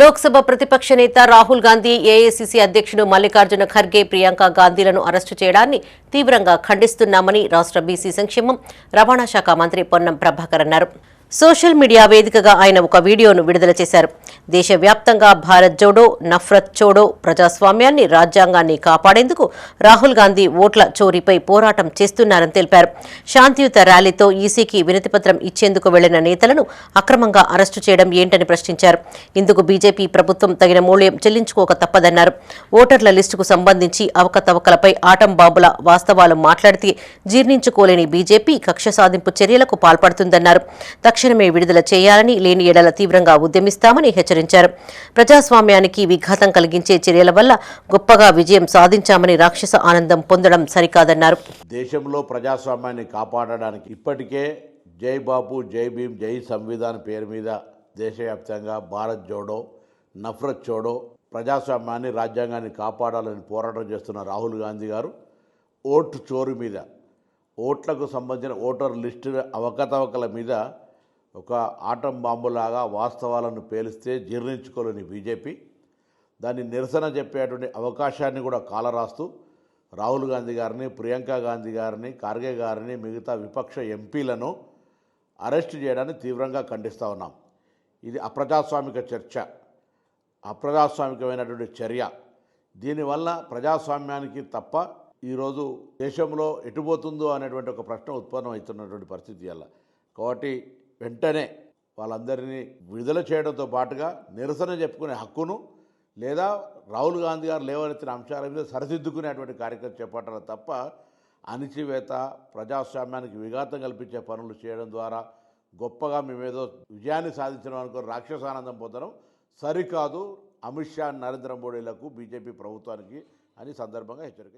లోక్సభ ప్రతిపక్ష నేత రాహుల్ గాంధీ ఏఐసిసి అధ్యక్షుడు మల్లికార్జున ఖర్గే ప్రియాంక గాంధీలను అరెస్టు చేయడాన్ని తీవ్రంగా ఖండిస్తున్నామని రాష్ట్ర బీసీ సంక్షేమం రవాణా శాఖ మంత్రి పొన్నం ప్రభాకర్ అన్నారు. సోషల్ మీడియా వేదికగా ఆయన ఒక వీడియోను విడుదల చేశారు. దేశవ్యాప్తంగా భారత్ జోడో నఫ్రత్ చోడో ప్రజాస్వామ్యాన్ని రాజ్యాంగాన్ని కాపాడేందుకు రాహుల్ గాంధీ ఓట్ల చోరీపై పోరాటం చేస్తున్నారని తెలిపారు. శాంతియుత ర్యాలీతో ఈసీకి వినతిపత్రం ఇచ్చేందుకు వెళ్ళిన నేతలను అక్రమంగా అరెస్టు చేయడం ఏంటని ప్రశ్నించారు. ఇందుకు బీజేపీ ప్రభుత్వం తగిన మూల్యం చెల్లించుకోక తప్పదన్నారు. ఓటర్ల లిస్టుకు సంబంధించి అవకతవకలపై ఆటం బాంబుల వాస్తవాలు మాట్లాడితే జీర్ణించుకోలేని బీజేపీ కక్ష సాధింపు చర్యలకు పాల్పడుతుందన్నారు. తక్షణమే విడుదల చేయాలని లేని ఎడల తీవ్రంగా ఉద్యమిస్తామని హెచ్చరించారు. ప్రజాస్వామ్యానికి విఘాతం కలిగించే చర్యల వల్ల గొప్పగా విజయం సాధించామని రాక్షస ఆనందం పొందడం సరికాదన్నారు. దేశంలో ప్రజాస్వామ్యాన్ని కాపాడడానికి ఇప్పటికే జై బాబు జై భీమ్ జై సంవిధాన్ పేరు మీద దేశవ్యాప్తంగా భారత్ జోడో నఫ్రత్ చోడో ప్రజాస్వామ్యాన్ని రాజ్యాంగాన్ని కాపాడాలని పోరాటం చేస్తున్న రాహుల్ గాంధీ గారు ఓటు చోరు మీద ఓట్లకు సంబంధించిన ఓటర్ లిస్టు అవకతవకల మీద ఒక ఆటం బాంబులాగా వాస్తవాలను పేలిస్తే జీర్ణించుకోలేని బీజేపీ. దాన్ని నిరసన చెప్పేటువంటి అవకాశాన్ని కూడా కాలరాస్తూ రాహుల్ గాంధీ గారిని ప్రియాంక గాంధీ గారిని ఖార్గే గారిని మిగతా విపక్ష ఎంపీలను అరెస్ట్ చేయడాన్ని తీవ్రంగా ఖండిస్తూ ఉన్నాం. ఇది అప్రజాస్వామిక చర్చ అప్రజాస్వామికమైనటువంటి చర్య. దీనివల్ల ప్రజాస్వామ్యానికి తప్ప ఈరోజు దేశంలో ఎటుపోతుందో అనేటువంటి ఒక ప్రశ్న ఉత్పన్నం అవుతున్నటువంటి పరిస్థితి వల్ల కాబట్టి వెంటనే వాళ్ళందరినీ విడుదల చేయడంతో పాటుగా నిరసన చెప్పుకునే హక్కును లేదా రాహుల్ గాంధీ గారు లేవనెత్తిన అంశాల మీద సరిదిద్దుకునేటువంటి కార్యక్రమం చేపట్టాలి తప్ప అణిచివేత ప్రజాస్వామ్యానికి విఘాతం కల్పించే పనులు చేయడం ద్వారా గొప్పగా మేమేదో విజయాన్ని సాధించడం అనుకో రాక్షసానందం పొందడం సరికాదు. అమిత్ షా నరేంద్ర మోడీలకు బీజేపీ ప్రభుత్వానికి అని సందర్భంగా హెచ్చరిక